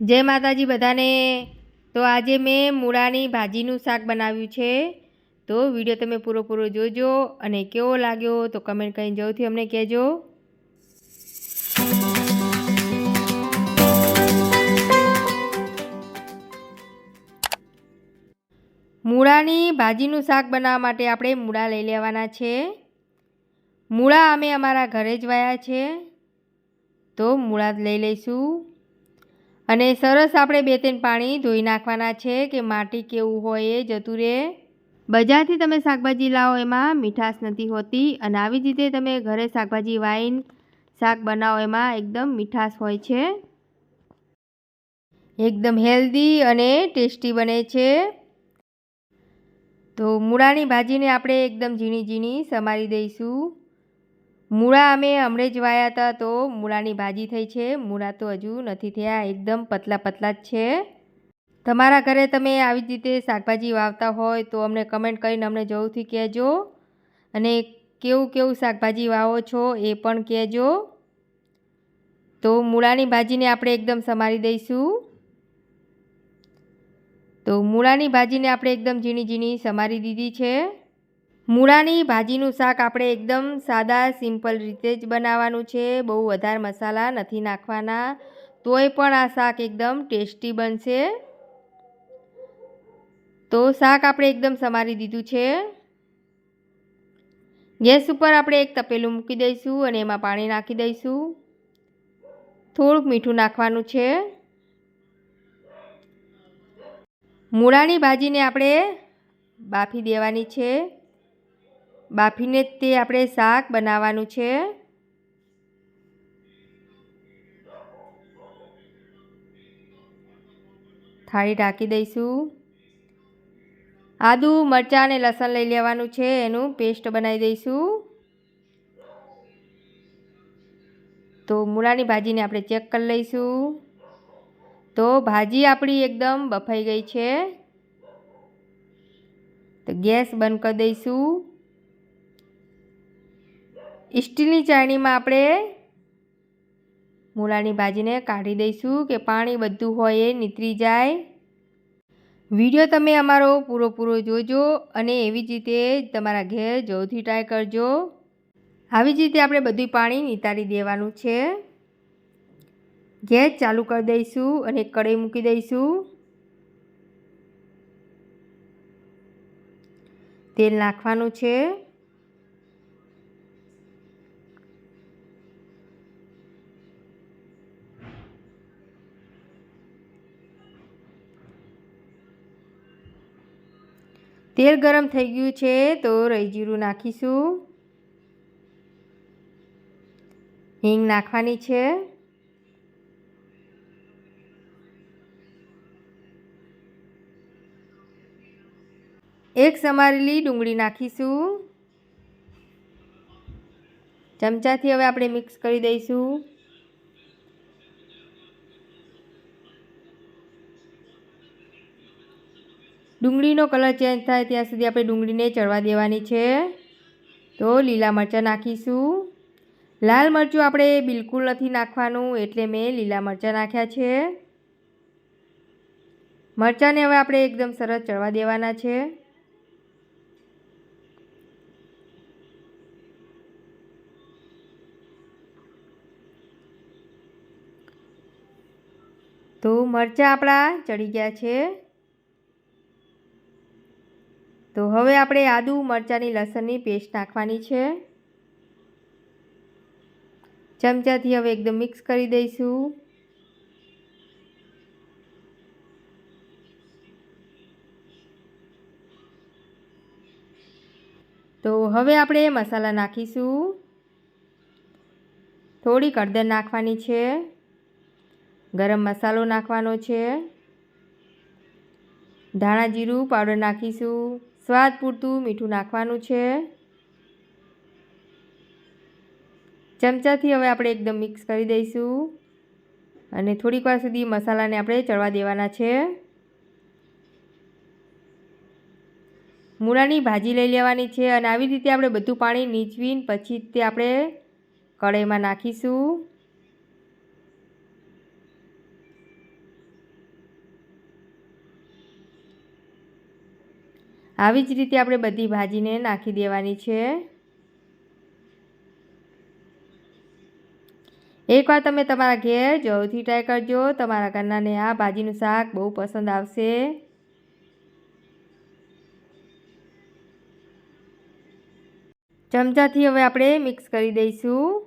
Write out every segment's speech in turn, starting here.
જય માતાજી બધાને. તો આજે મેં મૂળાની ભાજીનું શાક બનાવ્યું છે. તો વીડિયો તમે પૂરો જોજો અને કેવો લાગ્યો તો કમેન્ટ કરીને જરૂરથી અમને કહેજો. મૂળાની ભાજીનું શાક બનાવવા માટે આપણે મૂળા લઈ લેવાના છે. મૂળા અમે અમારા ઘરે જ વાયા છે. તો મૂળા લઈ લઈશું. અને સરસ આપણે બે ત્રણ પાણી ધોઈ નાખવાના છે કે માટી કેવું હોય એ જતું રહે. બજારથી તમે શાકભાજી લાવો એમાં મીઠાશ નથી હોતી અને આવી જ રીતે તમે ઘરે શાકભાજી વાઈન શાક બનાવો એમાં એકદમ મીઠાશ હોય છે. એકદમ હેલ્ધી અને ટેસ્ટી બને છે. તો મૂળાની ભાજીને આપણે એકદમ ઝીણી ઝીણી સમારી દઈશું. મૂળા અમે હમણાં જ વાયા હતા તો મૂળાની ભાજી થઈ છે. મૂળા તો હજુ નથી થયા, એકદમ પતલા પતલા જ છે. તમારા ઘરે તમે આવી જ રીતે શાકભાજી વાવતા હોય તો અમને કમેન્ટ કરીને અમને જરૂરથી કહેજો. અને કેવું કેવું શાકભાજી વાવો છો એ પણ કહેજો. તો મૂળાની ભાજીને આપણે એકદમ સમારી દઈશું. તો મૂળાની ભાજીને આપણે એકદમ ઝીણી ઝીણી સમારી દીધી છે. મૂળાની ભાજીનું શાક આપણે એકદમ સાદા, સિમ્પલ રીતે જ બનાવવાનું છે. બહુ વધારે મસાલા નથી નાખવાના. તોય પણ આ શાક એકદમ ટેસ્ટી બનશે. તો શાક આપણે એકદમ સમારી દીધું છે. ગેસ ઉપર આપણે એક તપેલું મૂકી દઈશું અને એમાં પાણી નાખી દઈશું. થોડુંક મીઠું નાખવાનું છે. મૂળાની ભાજીને આપણે બાફી દેવાની છે. બાફીને જ તે આપણે શાક બનાવવાનું છે. થાળી ઢાંકી દઈશું. આદુ, મરચાં અને લસણ લઈ લેવાનું છે, એનું પેસ્ટ બનાવી દઈશું. તો મૂળાની ભાજીને આપણે ચેક કરી લઈશું. તો ભાજી આપણી એકદમ બફાઈ ગઈ છે. તો ગેસ બંધ કરી દઈશું. સ્ટીલની ચાળણીમાં આપણે મૂળાની ભાજીને કાઢી દઈશું કે પાણી બધું હોય એ નીતરી જાય. વીડિયો તમે અમારો પૂરો જોજો અને એવી જ રીતે તમારા ઘેર જવથી ટ્રાય કરજો. આવી જ રીતે આપણે બધું પાણી નિતારી દેવાનું છે. ગેસ ચાલુ કરી દઈશું અને કઢાઈ મૂકી દઈશું. તેલ નાખવાનું છે. તેલ ગરમ થઈ ગયું છે, તો રહી જીરું નાખીશું. હિંગ નાખવાની છે. એક સમારેલી ડુંગળી નાખીશું. ચમચાથી હવે આપણે મિક્સ કરી દઈશું. ડુંગળીનો કલર ચેન્જ થાય ત્યાં સુધી આપણે ડુંગળીને ચડવા દેવાની છે. તો લીલા મરચાં નાખીશું. લાલ મરચું આપણે બિલકુલ નથી નાખવાનું એટલે મેં લીલા મરચાં નાખ્યા છે. મરચાંને હવે આપણે એકદમ સરસ ચડવા દેવાના છે. તો મરચાં આપણા ચડી ગયા છે. તો હવે આપણે આદુ મરચાંની લસણની પેસ્ટ નાખવાની છે. ચમચાથી હવે એકદમ મિક્સ કરી દઈશું. તો હવે આપણે મસાલા નાખીશું. થોડી હળદર નાખવાની છે. ગરમ મસાલો નાખવાનો છે. ધાણા જીરું, પાવડર નાખીશું. સ્વાદ પૂરતું મીઠું નાખવાનું છે. ચમચાથી હવે આપણે એકદમ મિક્સ કરી દઈશું. અને થોડીક વાર સુધી મસાલાને આપણે ચડવા દેવાના છે. મૂળાની ભાજી લઈ લેવાની છે અને આવી રીતે આપણે બધું પાણી નીચવીને પછી તે આપણે કઢાઈમાં નાખીશું. આવી જ રીતે આપણે બધી ભાજીને નાખી દેવાની છે. એકવાર તમે તમારા ઘેર જરૂરથી ટ્રાય કરજો. તમારા ઘરનાને આ ભાજીનું શાક બહુ પસંદ આવશે. ચમચાથી હવે આપણે મિક્સ કરી દઈશું.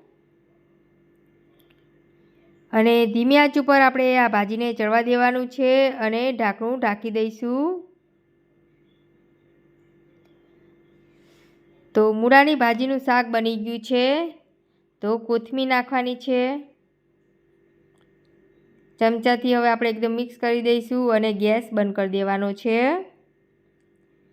અને ધીમી આંચ ઉપર આપણે આ ભાજીને ચડવા દેવાનું છે અને ઢાંકણું ઢાંકી દઈશું. તો મૂળાની ભાજીનું શાક બની ગયું છે. તો કોથમીર નાખવાની છે. ચમચાથી હવે આપણે એકદમ મિક્સ કરી દઈશું અને ગેસ બંધ કરી દેવાનો છે.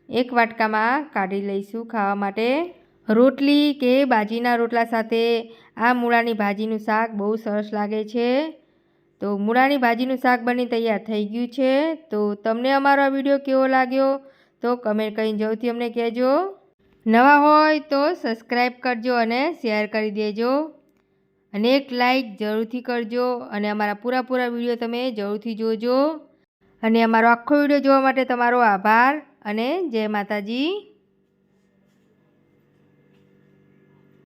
એક વાટકામાં કાઢી લઈશું ખાવા માટે. રોટલી કે બાજીના રોટલા સાથે આ મૂળાની ભાજીનું શાક બહુ સરસ લાગે છે. તો મૂળાની ભાજીનું શાક બની તૈયાર થઈ ગયું છે. તો તમને અમારો આ વીડિયો કેવો લાગ્યો? તો કમેન્ટ કરીને જરૂરથી અમને કહેજો. નવા હોય તો સબસ્ક્રાઈબ કરજો અને શેર કરી દેજો. અને એક લાઈક જરૂરથી કરજો અને અમારા પૂરા પૂરા વીડિયો તમે જરૂરથી જોજો. અને અમારો આખો વીડિયો જોવા માટે તમારો આભાર અને જય માતાજી.